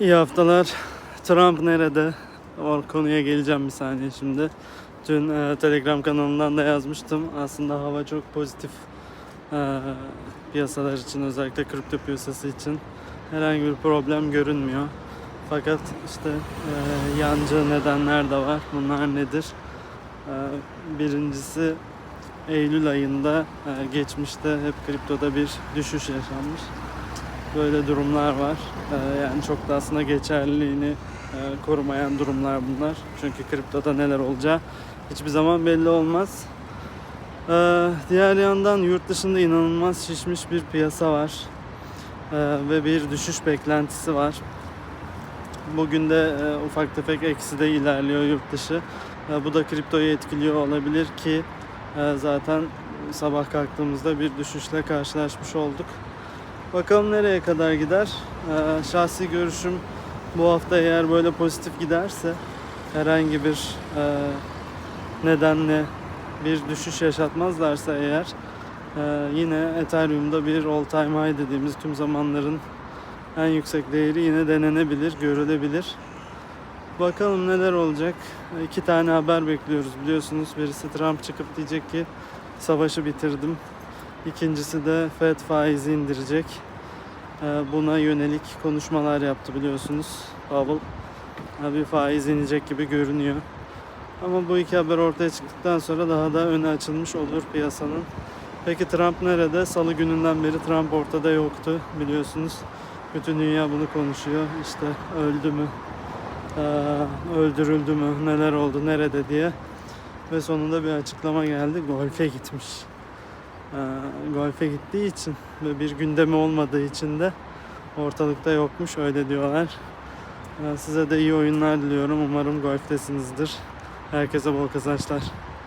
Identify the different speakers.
Speaker 1: İyi haftalar. Trump nerede? O konuya geleceğim bir saniye şimdi. Dün e, Telegram kanalından da yazmıştım. Aslında hava çok pozitif. E, piyasalar için özellikle kripto piyasası için herhangi bir problem görünmüyor. Fakat işte e, yancı nedenler de var. Bunlar nedir? E, birincisi Eylül ayında e, geçmişte hep kriptoda bir düşüş yaşanmış. Böyle durumlar var. Ee, yani çok da aslında geçerliliğini e, korumayan durumlar bunlar. Çünkü kriptoda neler olacağı hiçbir zaman belli olmaz. Ee, diğer yandan yurt dışında inanılmaz şişmiş bir piyasa var. Ee, ve bir düşüş beklentisi var. Bugün de e, ufak tefek eksi de ilerliyor yurt dışı. Bu da kriptoyu etkiliyor olabilir ki e, zaten sabah kalktığımızda bir düşüşle karşılaşmış olduk. Bakalım nereye kadar gider. Ee, şahsi görüşüm bu hafta eğer böyle pozitif giderse herhangi bir e, nedenle bir düşüş yaşatmazlarsa eğer e, yine Ethereum'da bir all time high dediğimiz tüm zamanların en yüksek değeri yine denenebilir, görülebilir. Bakalım neler olacak. İki tane haber bekliyoruz biliyorsunuz. Birisi Trump çıkıp diyecek ki savaşı bitirdim. İkincisi de FED faizi indirecek. Ee, Buna yönelik konuşmalar yaptı biliyorsunuz. Powell bir faiz inecek gibi görünüyor. Ama bu iki haber ortaya çıktıktan sonra daha da öne açılmış olur piyasanın. Peki Trump nerede? Salı gününden beri Trump ortada yoktu biliyorsunuz. Bütün dünya bunu konuşuyor. İşte öldü mü? Ee, öldürüldü mü? Neler oldu? Nerede diye. Ve sonunda bir açıklama geldi. Golfe gitmiş golfe gittiği için ve bir gündemi olmadığı için de ortalıkta yokmuş öyle diyorlar. E, size de iyi oyunlar diliyorum. Umarım golftesinizdir. Herkese bol kazançlar.